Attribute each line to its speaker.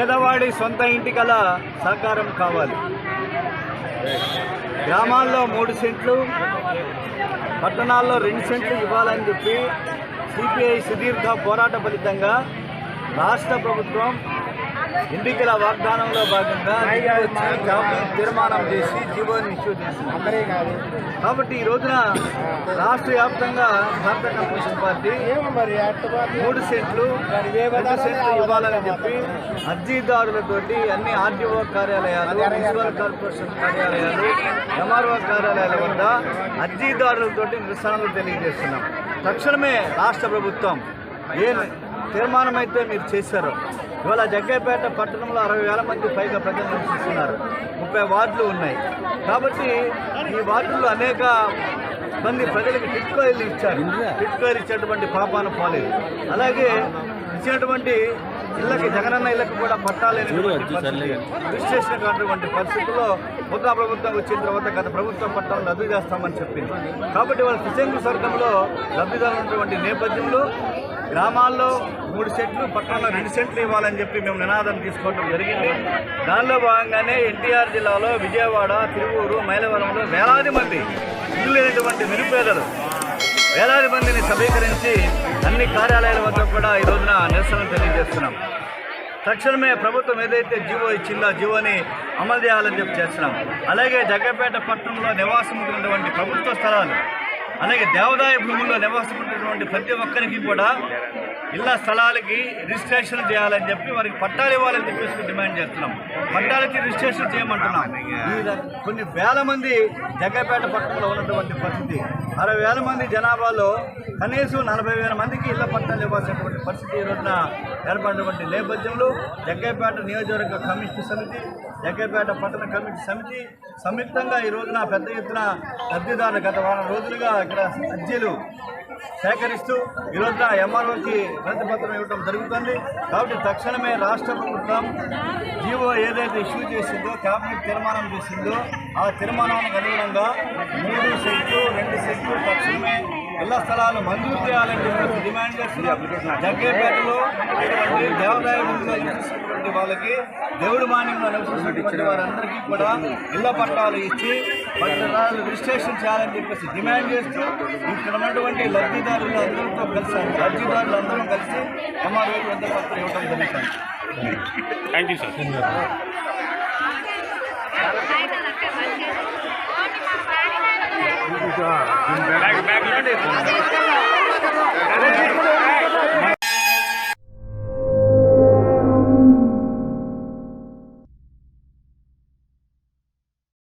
Speaker 1: పేదవాడి సొంత ఇంటి కల సహకారం కావాలి. గ్రామాల్లో మూడు సెంట్లు పట్టణాల్లో రెండు సెంట్లు ఇవ్వాలని చెప్పి సిపిఐ సుదీర్ఘ పోరాట ఫలితంగా రాష్ట్ర ప్రభుత్వం ఎన్నికల వాగ్దానంలో భాగంగా తీర్మానం చేసి జీవోని ఇష్యూ చేసింది కాబట్టి ఈ రోజున రాష్ట్ర వ్యాప్తంగా భారత కమ్యూనిస్ట్ పార్టీ మూడు సెంట్లు రెండు సెంట్లు ఇవ్వాలని చెప్పి అర్జీదారులతోటి అన్ని ఆర్డీఓ కార్యాలయాలు మున్సిపల్ కార్పొరేషన్ కార్యాలయాలు ఎంఆర్ఓ కార్యాలయాల వద్ద అర్జీదారులతోటి నిరసనలు తెలియజేస్తున్నాం. తక్షణమే రాష్ట్ర ప్రభుత్వం ఏ తీర్మానం అయితే మీరు చేశారో. ఇవాళ జగ్గైపేట పట్టణంలో అరవై వేల మంది పైగా ప్రజలు నివసిస్తున్నారు ముప్పై వార్డులు ఉన్నాయి. కాబట్టి ఈ వార్డుల్లో అనేక మంది ప్రజలకు టిట్కో ఇల్లు ఇచ్చారు. టిట్కో ఇల్లు ఇచ్చేటువంటి పాపాన పోలేదు. అలాగే ఇచ్చినటువంటి ఇళ్ళకి జగనన్న ఇళ్ళకి కూడా పట్టాలేని రిజిస్ట్రేషన్ కానటువంటి పరిస్థితుల్లో కొత్త ప్రభుత్వం వచ్చిన తర్వాత గత ప్రభుత్వం పట్టాలను రద్దు చేస్తామని చెప్పింది. కాబట్టి వాళ్ళ కిచెంగు స్వర్గంలో లబ్ధిదారులు ఉన్నటువంటి నేపథ్యంలో గ్రామాల్లో మూడు సెంట్లు పట్టణంలో రెండు సెంట్లు ఇవ్వాలని చెప్పి మేము నినాదం తీసుకోవడం జరిగింది. దానిలో భాగంగానే ఎన్టీఆర్ జిల్లాలో విజయవాడ తిరువూరు మైలవరంలో వేలాది మంది ఇల్లు లేనటువంటి నిరుపేదలు వేలాది మందిని సమీకరించి అన్ని కార్యాలయాల వద్ద కూడా ఈ రోజున నిరసన తెలియజేస్తున్నాం. తక్షణమే ప్రభుత్వం ఏదైతే జీవో ఇచ్చిందో జీవోని అమలు చేయాలని చెప్పి చేస్తున్నాం. అలాగే జగ్గపేట పట్టణంలో నివాసం ఉన్నటువంటి ప్రభుత్వ స్థలాలు అలాగే దేవాదాయ భూముల్లో నివాసం ప్రతి ఒక్కరికి కూడా ఇళ్ళ స్థలాలకి రిజిస్ట్రేషన్ చేయాలని చెప్పి వారికి పట్టాలు ఇవ్వాలని చెప్పేసి డిమాండ్ చేస్తున్నాం. పట్టాలకి రిజిస్ట్రేషన్ చేయమంటున్నాం. కొన్ని వేల మంది జగ్గపేట పట్టణంలో ఉన్నటువంటి పరిస్థితి. అరవై వేల మంది జనాభాలో కనీసం నలభై వేల మందికి ఇళ్ళ పట్టాలు ఇవ్వాల్సినటువంటి పరిస్థితి ఈ రోజున ఏర్పడినటువంటి నేపథ్యంలో జగ్గైపేట నియోజకవర్గ కమిషన్ సమితి జగ్గైపేట పట్టణ కమిటీ సమితి సంయుక్తంగా ఈ రోజున పెద్ద ఎత్తున లబ్ధిదారులు గత వారం రోజులుగా ఇక్కడ అర్జీలు సేకరిస్తూ ఈ రోజున ఎంఆర్ఓకి ప్రతిపత్రం ఇవ్వడం జరుగుతుంది. కాబట్టి తక్షణమే రాష్ట్ర ప్రభుత్వం జీవో ఏదైతే ఇష్యూ చేసిందో క్యాబినెట్ తీర్మానం చేసిందో ఆ తీర్మానానికి అనుగుణంగా మూడు సెట్లు రెండు సెట్లు తక్షణమే ఇళ్ళ స్థలాలు మంజూరు చేయాలని చెప్పి డిమాండ్ చేస్తున్నాం జగ్గేపేటలో దేవాదాయ వాళ్ళకి దేవుడి మాన్యంలో నివసిస్తున్నటువంటి వారందరికీ కూడా ఇళ్ళ పట్టాలు ఇచ్చి పట్టాలు రిజిస్ట్రేషన్ చేయాలని చెప్పేసి డిమాండ్ చేస్తూ ఇక్కడ ఉన్నటువంటి లబ్ధిదారులు అందరితో కలిసి అర్జీదారులు అందరూ కలిసి ఎంఆర్ఓ వద్ద పత్రం ఇవ్వడం జరుగుతుంది
Speaker 2: థ్యాంక్ యూ సార్
Speaker 3: ఇంకా
Speaker 2: బ్యాగ్ బ్యాగ్